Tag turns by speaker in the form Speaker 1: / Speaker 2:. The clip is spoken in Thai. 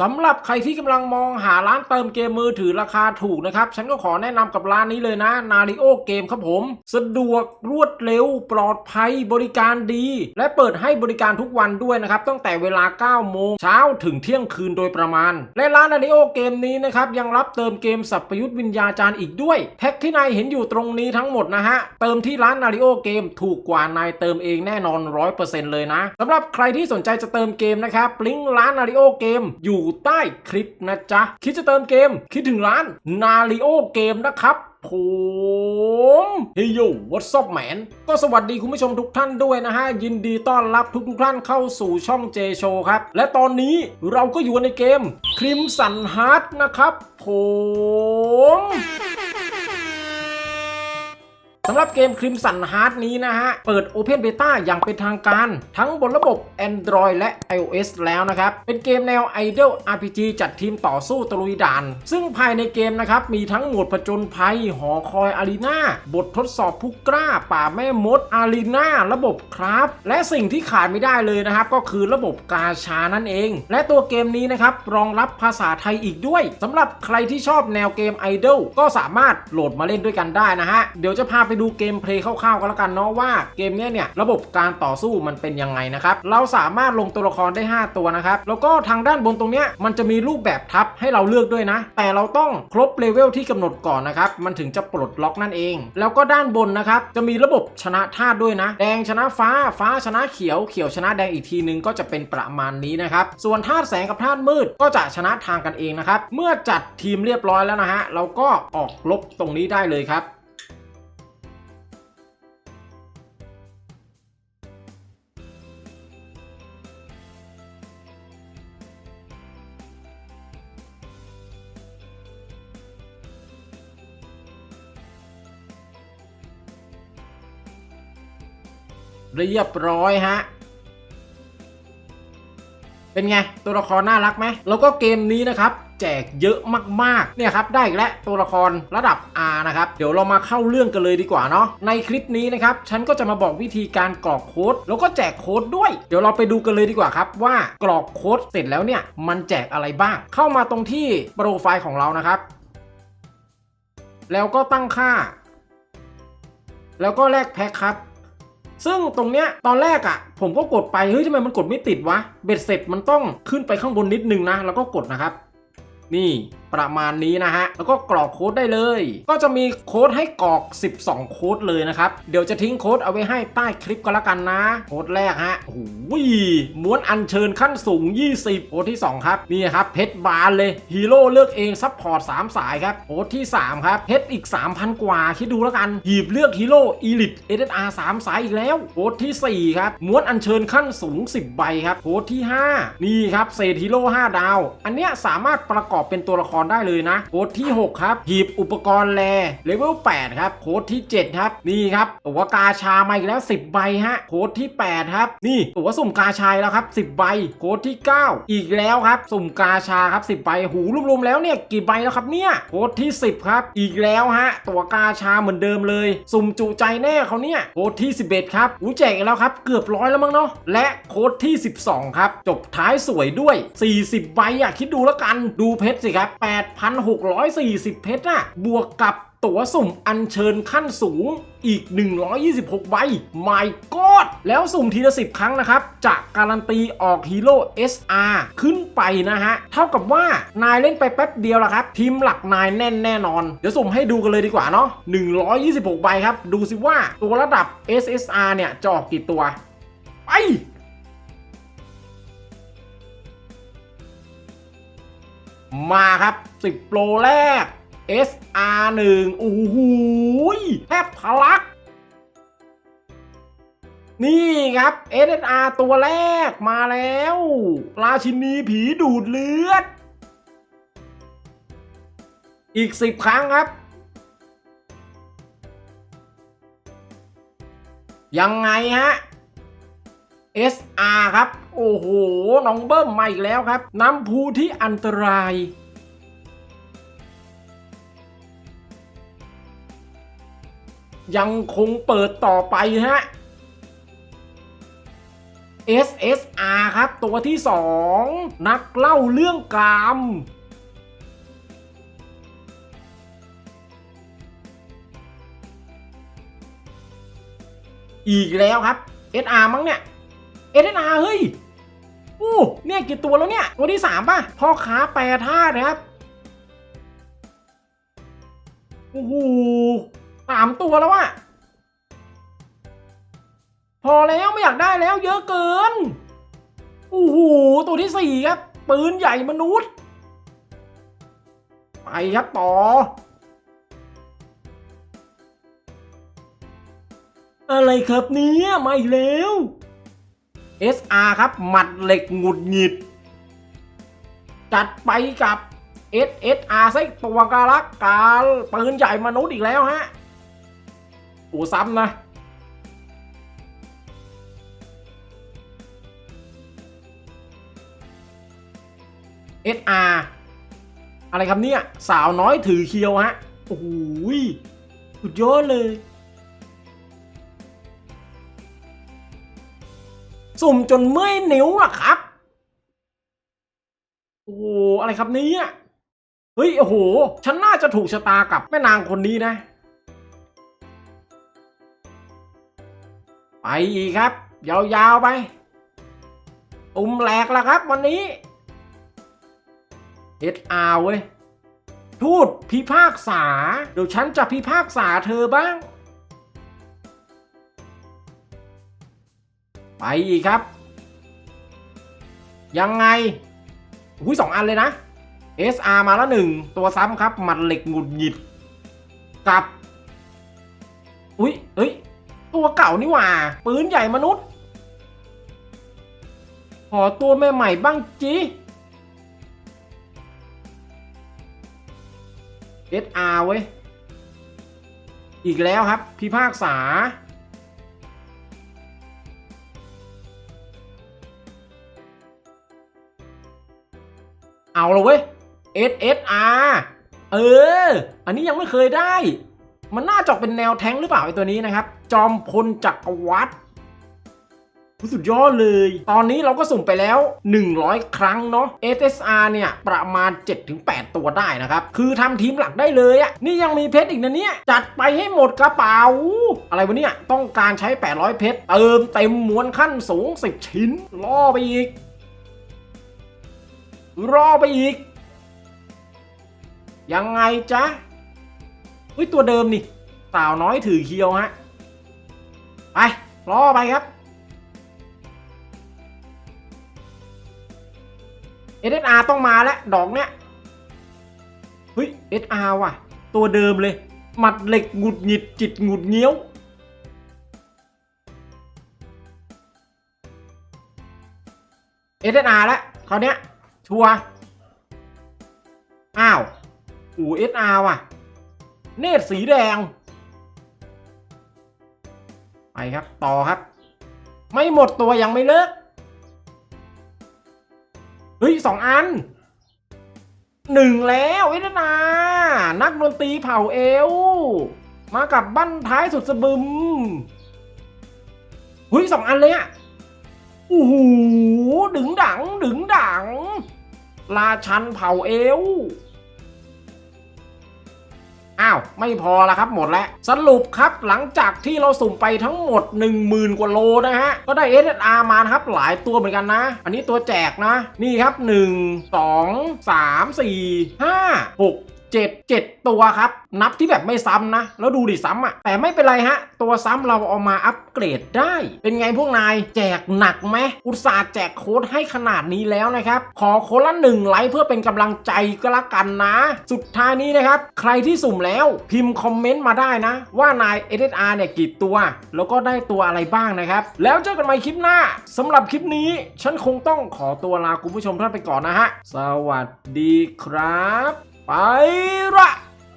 Speaker 1: สำหรับใครที่กำลังมองหาร้านเติมเกมมือถือราคาถูกนะครับ ฉันก็ขอแนะนำกับร้านนี้เลยนะ Nario เกมครับผม สะดวกรวดเร็ว ปลอดภัยบริการดี และเปิดให้บริการทุกวันด้วยนะครับ ตั้งแต่เวลา 9 โมงเช้าถึงเที่ยงคืนโดยประมาณ และร้าน Nario เกมนี้นะครับ ยังรับเติมเกมสัพพยุทธวิญญาจารย์อีกด้วย แท็กที่นายเห็นอยู่ตรงนี้ทั้งหมดนะฮะ เติมที่ร้าน Nario เกมถูกกว่านายเติมเองแน่นอน 100%เลยนะสำหรับใครที่สนใจจะเติมเกมนะครับลิงก์ร้าน Nario เกมอยู่ใต้คลิปนะจ๊ะ คิดจะเติมเกม คิดถึงร้านนาริโอเกมนะครับผมเฮ้ยโย what's up man ก็สวัสดีคุณผู้ชมทุกท่านด้วยนะฮะ ยินดีต้อนรับทุกทุกท่านเข้าสู่ช่องเจโชครับ และตอนนี้เราก็อยู่ในเกมคริมสันฮาร์ดนะครับผม สำหรับเกม Crimson Heart นี้นะฮะ เปิด Open Beta อย่างเป็นทางการ ทั้งบนระบบ Android และ iOS แล้วนะครับ เป็นเกมแนว Idol RPG จัดทีมต่อสู้ตะลุยด่าน ซึ่งภายในเกมนะครับ มีทั้งโหมดผจญภัย หอคอยอารีนาบททดสอบผู้กล้า ป่าแม่มด อารีนาระบบคราฟและสิ่งที่ขาดไม่ได้เลยนะครับ ก็คือระบบกาชานั่นเอง และตัวเกมนี้นะครับรองรับภาษาไทยอีกด้วยสำหรับใครที่ชอบแนวเกม Idol ก็สามารถโหลดมาเล่นด้วยกันได้นะฮะเดี๋ยวจะพาไปดูเกมเพลย์คร่าวๆกันแล้วกันเนาะว่าเกมเนี้ยเนี่ยระบบการต่อสู้มันเป็นยังไงนะครับเราสามารถลงตัวละครได้ 5 ตัวนะครับแล้วก็ทางด้านบนตรงเนี้ยมันจะมีรูปแบบทับให้เราเลือกด้วยนะ แต่เราต้องครบเลเวลที่กำหนดก่อนนะครับมันถึงจะปลดล็อกนั่นเอง แล้วก็ด้านบนนะครับจะมีระบบชนะธาตุด้วยนะ แดงชนะฟ้าฟ้าชนะเขียวเขียวชนะแดงอีกทีนึงก็จะเป็นประมาณนี้นะครับส่วนธาตุแสงกับธาตุมืดก็จะชนะทางกันเองนะครับเมื่อจัดทีมเรียบร้อยแล้วนะฮะเราก็ออกลบตรงนี้ได้เลยครับ เรียบร้อยฮะเป็นไง ตัวละครน่ารักไหมแล้วก็เกมนี้นะครับ แจกเยอะมากๆ เนี่ยครับ ได้อีกแล้วตัวละครระดับ R นะครับ เดี๋ยวเรามาเข้าเรื่องกันเลยดีกว่าเนาะในคลิปนี้นะครับ ฉันก็จะมาบอกวิธีการกรอกโค้ด แล้วก็แจกโค้ดด้วย เดี๋ยวเราไปดูกันเลยดีกว่าครับ ว่ากรอกโค้ดเสร็จแล้วเนี่ย มันแจกอะไรบ้าง เข้ามาตรงที่โปรไฟล์ของเรานะครับ แล้วก็ตั้งค่า แล้วก็แลกแพ็คครับ ซึ่งตรงเนี้ยตอนแรกอะ่ะ ผมก็กดไป เฮ้ยทำไมมันกดไม่ติดวะ เบ็ดเสร็จมันต้องขึ้นไปข้างบนนิดนึงนะ แล้วก็กดนะครับ นี่ ประมาณนี้นะฮะ แล้วก็กรอกโค้ดได้เลย ก็จะมีโค้ดให้กรอก 12 โค้ดเลยนะครับ เดี๋ยวจะทิ้งโค้ดเอาไว้ให้ใต้คลิปก็แล้วกันนะ โค้ดแรกฮะโอ้โหม้วนอัญเชิญขั้นสูง 20 โค้ดที่ 2 ครับ นี่ครับ เพชรบานเลย ฮีโร่เลือกเองซัพพอร์ต 3 สายครับ โค้ดที่ 3 ครับ เพชรอีก 3,000 กว่า คิดดูแล้วกัน หีบเลือกฮีโร่อีลิทเอเดอาร์3สายอีกแล้ว โค้ดที่ 4 ครับ ม้วนอัญเชิญขั้นสูง 10 ใบครับ โค้ดที่ 5 นี่ครับ เศษฮีโร่5ดาว อันเนี้ยสามารถประกอบเป็นตัวละครได้เลยนะ โค้ดที่ 6 ครับ หีบอุปกรณ์แลเลเวล8ครับ โค้ดที่ 7 ครับ นี่ครับ ตัวกาชามาอีกแล้ว 10 ใบฮะ โค้ดที่ 8 ครับ นี่ตัวสุ่มกาชายแล้วครับ 10 ใบ โค้ดที่ 9 อีกแล้วครับ สุ่มกาชาครับ 10 ใบ หูรวมๆแล้วเนี่ยกี่ใบแล้วครับเนี่ย โค้ดที่ 10 ครับ อีกแล้วฮะ ตัวกาชาเหมือนเดิมเลย สุ่มจุใจแน่เขาเนี่ย โค้ดที่ 11 ครับอู้แจกอีกแล้วครับ เกือบร้อยแล้วมั้งเนาะ และโค้ดที่ 12 ครับ จบท้ายสวยด้วย 40 ใบอะคิดดูแล้วกัน ดูเพชรสิครับ8,640 เพชรอะ บวกกับตั๋วสุ่มอัญเชิญขั้นสูงอีก 126 ใบ My God แล้วสุ่มทีละ 10 ครั้งนะครับ จะการันตีออกฮีโร่ SR ขึ้นไปนะฮะ เท่ากับว่านายเล่นไปแป๊บเดียวละครับ ทีมหลักนายแน่นแน่นอน เดี๋ยวสุ่มให้ดูกันเลยดีกว่าเนาะ 126 ใบครับ ดูสิว่าตัวระดับ SSR เนี่ยจะออกกี่ตัว ไป มาครับ 10 โปรแรก SR1 โอ้โหแทบทะลัก นี่ครับ SSR ตัวแรกมาแล้ว ราชินีผีดูดเลือด อีก 10 ครั้งครับ ยังไงฮะ SR ครับ โอ้โห น้องเบิ้มมาอีกแล้วครับ น้ำพุที่อันตราย ยังคงเปิดต่อไปฮะ SSR ครับ ตัวที่ 2 นักเล่าเรื่องกรามอีกแล้วครับ SR มั้งเนี่ย SSR เฮ้ยอู้เนี่ยกี่ตัวแล้วเนี่ย ตัวที่3ป่ะ พ่อค้าแปรธาตุนะครับโอ้โหสามตัวแล้วอะพอแล้วไม่อยากได้แล้วเยอะเกินโอ้โหตัวที่สี่ครับ ปืนใหญ่มนุษย์ ไปครับต่อ อะไรครับเนี่ยมาอีกแล้ว SR ครับ หมัดเหล็กหงุดหงิด จัดไปกับ SSR ไส้ตัวกาลักกาลปืนใหญ่มนุษย์อีกแล้วฮะโอ้ซ้ำนะ SR อะไรครับเนี่ย สาวน้อยถือเคียวฮะ โอ้โหยสุดยอดเลย สุ่มจนเมื่อยนิ้วล่ะครับ โอ้โหอะไรครับนี้เฮ้ย โอ้โห ฉันน่าจะถูกชะตากับแม่นางคนนี้นะ ไปอีกครับ ยาวๆไปตุ่มแหลกแล้วครับวันนี้ SR เว้ย ทูตพิพากษา เดี๋ยวฉันจะพิพากษาเธอบ้าง ไปอีกครับ ยังไงอุ้ยสองอันเลยนะ SR มาแล้วหนึ่งตัวซ้ำครับ หมัดเหล็กหงุดหงิดกับอุ้ยเอ้ย ตัวเก่านี่หว่า ปืนใหญ่มนุษย์ ขอตัวแม่ใหม่บ้างจี SR เว้ย อีกแล้วครับ พิพากษา เอาละเว้ย SSR เออ อันนี้ยังไม่เคยได้ มันน่าจะอกเป็นแนวแท้งหรือเปล่าไอตัวนี้นะครับ จอมพลจักรวรรดิสุดยอดเลย ตอนนี้เราก็สุ่มไปแล้ว 100 ครั้งเนาะ SSR เนี่ย ประมาณ 7-8 ตัวได้นะครับ คือทำทีมหลักได้เลยอะนี่ยังมีเพชรอีกนะเนี่ย จัดไปให้หมดกระเป๋า อะไรวะเนี่ย ต้องการใช้ 800 เพชร เติมเต็มมวลขั้นสูง 10 ชิ้น ล่อไปอีก รอไปอีก ยังไงจ๊ะอุ้ยตัวเดิมนี่สาวน้อยถือเคียวฮะ ไปรอไปครับ SSR ต้องมาแล้ว ดอกเนี้ยเฮ้ย SR ว่ะ ตัวเดิมเลย หมัดเหล็กหงุดหงิดจิตหงุดเงี้ยว SSR แล้วคราวเนี้ย ชัวอ้าวอูเอสอาร์ว่ะ เนตรสีแดง ไปครับ ต่อครับ ไม่หมดตัวยังไม่เลิก เฮ้ยสองอันหนึ่งแล้วเอสนา นักดนตรีเผ่าเอว มากับบั้นท้ายสุดสะบึมเฮ้ยสองอันเลยอะโอ้โหดึงดัง ดึงดัง ราชันเผ่าเอวอ้าว ไม่พอละครับหมดแล้ว สรุปครับหลังจากที่เราสุ่มไปทั้งหมด 10,000 กว่าโลนะฮะ ก็ได้ SSR มาครับหลายตัวเหมือนกันนะ อันนี้ตัวแจกนะ นี่ครับ 1 2 3 4 5 6 7 7 ตัวครับ นับที่แบบไม่ซ้ำนะ แล้วดูดิซ้ำอะ่ะ แต่ไม่เป็นไรฮะ ตัวซ้ำเราเอามาอัปเกรดได้ เป็นไงพวกนาย แจกหนักไหมอุตส่าห์แจกโค้ดให้ขนาดนี้แล้วนะครับ ขอโค้ดละหนึ่งไลค์เพื่อเป็นกำลังใจก็แล้วกันนะ สุดท้ายนี้นะครับ ใครที่สุ่มแล้วพิมพ์คอมเมนต์มาได้นะ ว่านาย SSR เนี่ยกี่ตัว แล้วก็ได้ตัวอะไรบ้างนะครับ แล้วเจอกันใหม่คลิปหน้าสำหรับคลิปนี้ฉันคงต้องขอตัวลาคุณผู้ชมท่านไปก่อนนะฮะ สวัสดีครับ ไปละ